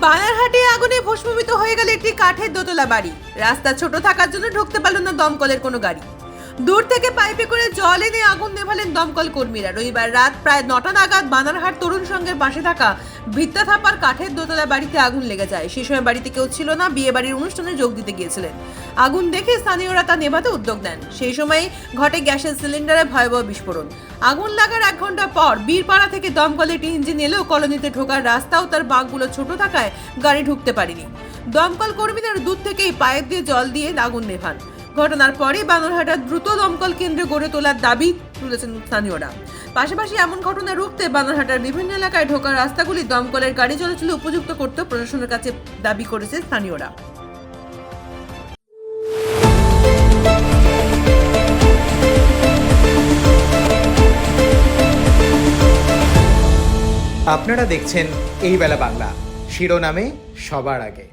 বানারহাটে আগুনে ভস্মীভূত হয়ে গেল একটি কাঠের দোতলা বাড়ি। রাস্তা ছোট থাকার জন্য ঢুকতে পারল না দমকলের কোনো গাড়ি। দূর থেকে পাইপে করে জল এনে আগুন নেভালেন দমকল কর্মীরা। রবিবার রাত প্রায় নটা নাগাদ বানারহাট তরুণ সংঘের পাশে থাকা ভিত্তা থাপার কাঠের দোতলা বাড়িতে আগুন লেগে যায়। সে সময় বাড়িতে কেউ ছিল না বিয়ে বাড়ির অনুষ্ঠানে যোগ দিতে গিয়েছিলেন। আগুন দেখে স্থানীয়রা তা নেভাতে উদ্যোগ নেন। সেই সময় ঘটে গ্যাসের সিলিন্ডারে ভয়াবহ বিস্ফোরণ। আগুন লাগার এক ঘণ্টা পর বীরপাড়া থেকে দমকলের একটি ইঞ্জিন এলেও কলোনিতে ঢোকার রাস্তাও তার বাঁকগুলো ছোট থাকায় গাড়ি ঢুকতে পারেনি। দমকল কর্মীদের দূর থেকেই পাইপ দিয়ে জল দিয়ে আগুন নেভান। ঘটনার পরে বানরহাটা দ্রুত দমকল কেন্দ্রে গড়ে তোলার দাবি তুলেছেন স্থানীয়রা। পাশাপাশি এমন ঘটনা রুখতে বানরহাটার বিভিন্ন এলাকায় ঢোকার রাস্তাগুলি দমকলের গাড়ি চলাচলে উপযুক্ত করতে প্রশাসনের কাছে দাবি করেছে স্থানীয়রা। আপনারা দেখছেন এই বেলা বাংলা। শিরোনামে সবার আগে।